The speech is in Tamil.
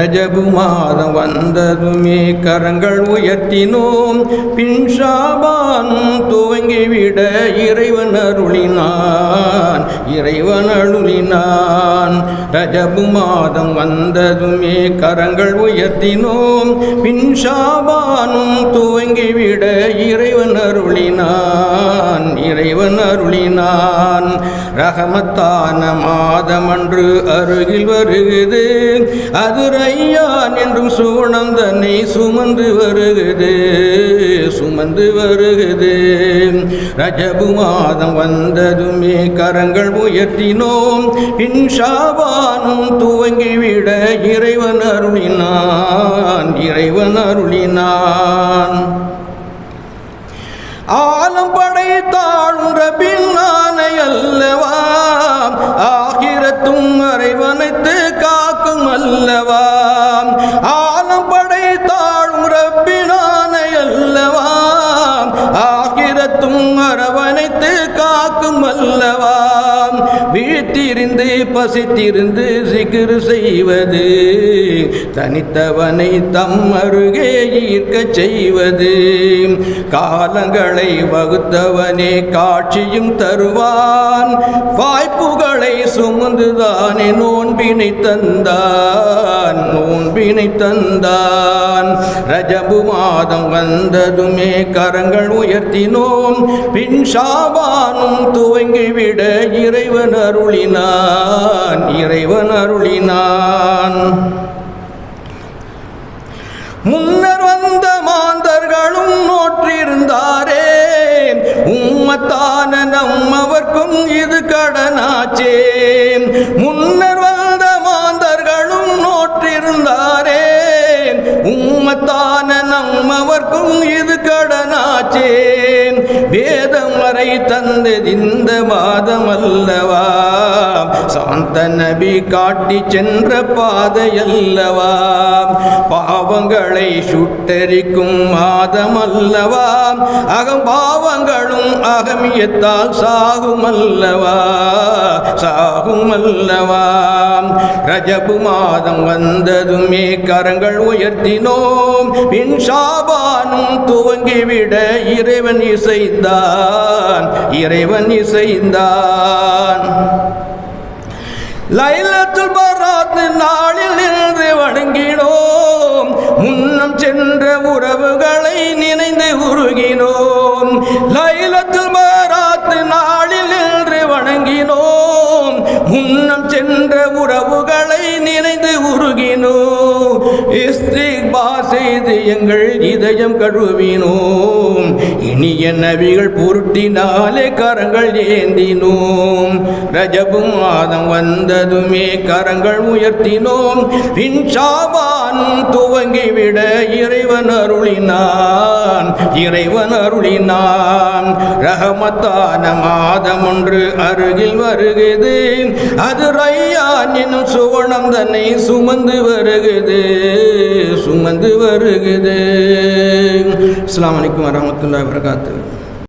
ரஜபு மாதம் வந்ததுமே கரங்கள் உயர்த்தினோம். பின்ஷாபானும் துவங்கிவிட இறைவன் அருளினான். இறைவன் அருளினான். ரஜபு மாதம் வந்ததுமே கரங்கள் உயர்த்தினோம். பின்ஷாபானும் துவங்கிவிட இறைவன் அருளினான். இறைவன் அருளினான். ரகமத்தான மாதமன்று அருகில் வருகுது. அது ரையான் என்றும் சுவனந்தனை தன்னை சுமந்து வருகுது. சுமந்து வருகுது. ரஜபு மாதம் வந்ததுமே கரங்கள் உயர்த்தினோம். இன்ஷாபானும் துவங்கிவிட இறைவன் அருளினான். இறைவன் அருளினான். ஆலம் தாழ்ந்த பின்னானை அல்லவா? ஆகிரத்தும் அறைவனைத்து காக்கும் அல்லவா? ஆலம் படை வீழ்த்திருந்து பசித்திருந்து சிகிரு செய்வது. தனித்தவனை தம் அருகே ஈர்க்கச் செய்வது. காலங்களை வகுத்தவனே காட்சியும் தருவான். வாய்ப்புகளை சுமந்துதானே நோன்பினை தந்தான். நோன்பினை தந்தான். ரஜபு மாதம் வந்ததுமே கரங்கள் உயர்த்தினோம் பின் ஷாபானும் துவங்கிவிட இறைவன் அருளினான் இறைவன் அருளினான். முன்னர் வந்த மாந்தர்களும் நோற்றிருந்தாரே உம்மத்தான நம்மவர்க்கும் இது கடனாச்சே. முன்னர் வந்த மாந்தர்களும் நோற்றிருந்தாரே உம்மத்தான நம்மவர்க்கும் இது கடனாச்சே. வேதம் வரை தந்தது இந்த மாதம் அல்லவா சாந்த நபி காட்டி சென்ற பாதை அல்லவா பாவங்களை சுட்டரிக்கும் மாதம் அல்லவா அகம் பாவங்களும் அகமியத்தால் சாகும் அல்லவா சாகும் அல்லவா ரஜபு மாதம் வந்ததுமே கரங்கள் உயர்த்தினோம். பின் ஷாபானும் துவங்கிவிட இறைவன் இசைந்தான். இறைவன் இசைந்தான். லைலத்துல் பராத் நாளில் நின்று வணங்கினோம். முன்னம் சென்ற உறவுகளை நினைந்து உருகினோம். லைலத்துல் பராத் நாளில் நின்று வணங்கினோம். முன்னம் சென்ற உறவுகளை இஸ்திக்பா செய்து எங்கள் இதயம் கழுவினோம். இனிய நபிகள் புருட்டினாலே கரங்கள் ஏந்தினோம். ரஜபும் மாதம் வந்ததுமே கரங்கள் உயர்த்தினோம். பின் ஷாபானும் துவங்கிவிட இறைவன் அருளினார். அருளினான் இறைவன் அருளினான். ரஹமத்தான மாதம் ஒன்று அருகில் வருகிறது. அது ரையான் என்னும் சுவனம் தன்னை சுமந்து வருகுது சுமந்து வருகுது அஸ்லாம் அலைக்கும் வரமத்துல்லா வரகாத்து